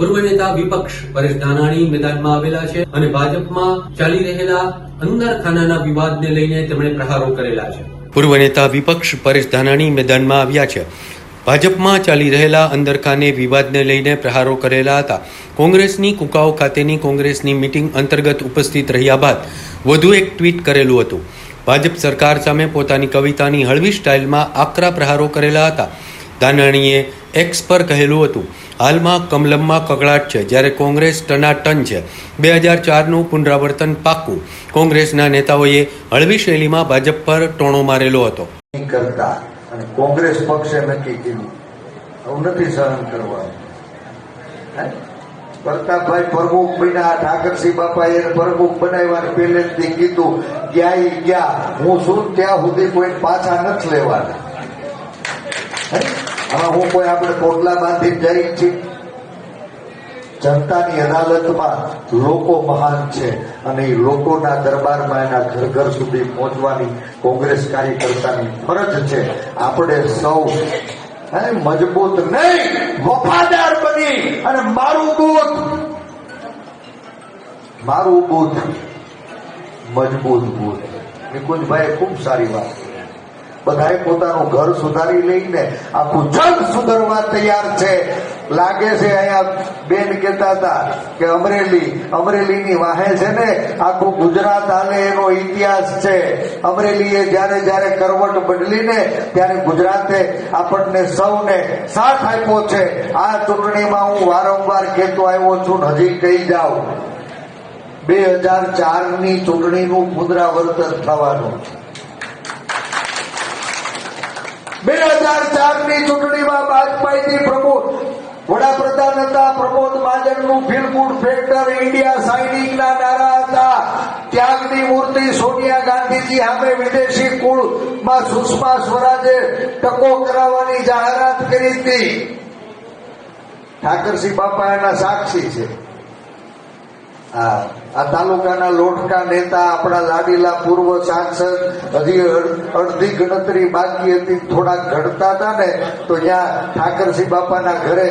પૂર્વ નેતા વિપક્ષ પરેશ ધાનાણી મેદાનમાં આવેલા છે અને ભાજપમાં ચાલી રહેલા અંદરખાનાના વિવાદને લઈને તેમણે પ્રહારો કરેલા છે. પૂર્વ નેતા વિપક્ષ પરેશ ધાનાણી મેદાનમાં આવ્યા છે. ભાજપમાં ચાલી રહેલા અંદરખાને વિવાદને લઈને પ્રહારો કરેલા હતા. કોંગ્રેસની કુકાઓ ખાતેની કોંગ્રેસની મિટિંગ અંતર્ગત ઉપસ્થિત રહ્યા બાદ વધુ એક ટ્વીટ કરેલું હતું. ભાજપ સરકાર સામે પોતાની કવિતાની હળવી સ્ટાઇલમાં આકરા પ્રહારો કરેલા હતા. ધાનાણીએ એક્સ પર કહેલું હતું હાલમાં કમલમમાં કકળાટ છે. જ્યારે કોંગ્રેસ ટનાટન છે. બે હજાર ચારનું પુનરાવર્તન પાક્કું કોંગ્રેસના નેતાઓએ હળવી શૈલીમાં ભાજપ પર ટોણો મારેલો હતો. કરતા અને કોંગ્રેસ પક્ષે નક્કી આવું નથી સહન કરવાનું? પ્રતાપભાઈ પ્રમુખ બન્યા, ઠાકરસિંહ બાપાએ પ્રમુખ બનાવ્યા પહેલેથી કીધું, ક્યાંય ગયા હું શું, ત્યાં સુધી કોઈ પાછા નથી લેવાના? આમાં હું કોઈ આપણે કોટલા બાંધી જઈ છીએ જનતાની અદાલતમાં લોકો મહાન છે અને એ લોકોના દરબારમાં એના ઘર ઘર સુધી પહોંચવાની કોંગ્રેસ કાર્યકર્તાની ફરજ છે આપણે સૌ મજબૂત નહીં, વફાદાર બની અને મારું બૂથ મારું બૂથ મજબૂત બૂથ નિકુંજભાઈ ખૂબ સારી વાત. બધાએ પોતાનું ઘર સુધારી લઈને આખું જગ સુધારવા તૈયાર છે. લાગે છે અહીંયા બેન કહેતા હતા કે અમરેલી, અમરેલીની વાહે છે ને આખું ગુજરાત હાલે એનો ઇતિહાસ છે. અમરેલીએ જ્યારે જ્યારે કરવટ બદલીને ત્યારે ગુજરાતે આપણને સૌને સાથ આપ્યો છે. આ ચૂંટણીમાં હું વારંવાર કહેતો આવ્યો છું, હજી કહી જાઉં બે હજાર ચારની ચૂંટણીનું પુનરાવર્તન થવાનું છે. બે હજાર ચારની ચૂંટણીમાં વાજપેયીજી પ્રમુખ વડાપ્રધાન હતા પ્રમોદ મહાજનનું ફીલ ફેક્ટર ઇન્ડિયા સાઇનિંગના નારા હતા. ત્યાગની મૂર્તિ સોનિયા ગાંધીજી સામે વિદેશી કુળમાં સુષ્મા સ્વરાજે ટકો કરાવવાની જાહેરાત કરી હતી. ઠાકરસિંહ બાપા એના સાક્ષી છે. આ આ તાલુકાના લોટકા નેતા આપણા લાડીલા પૂર્વ સાંસદ, હજી અડધી ગણતરી બાકી હતી થોડાક ઘડતા હતા ને, તો ત્યાં ઠાકરસિંહ બાપાના ઘરે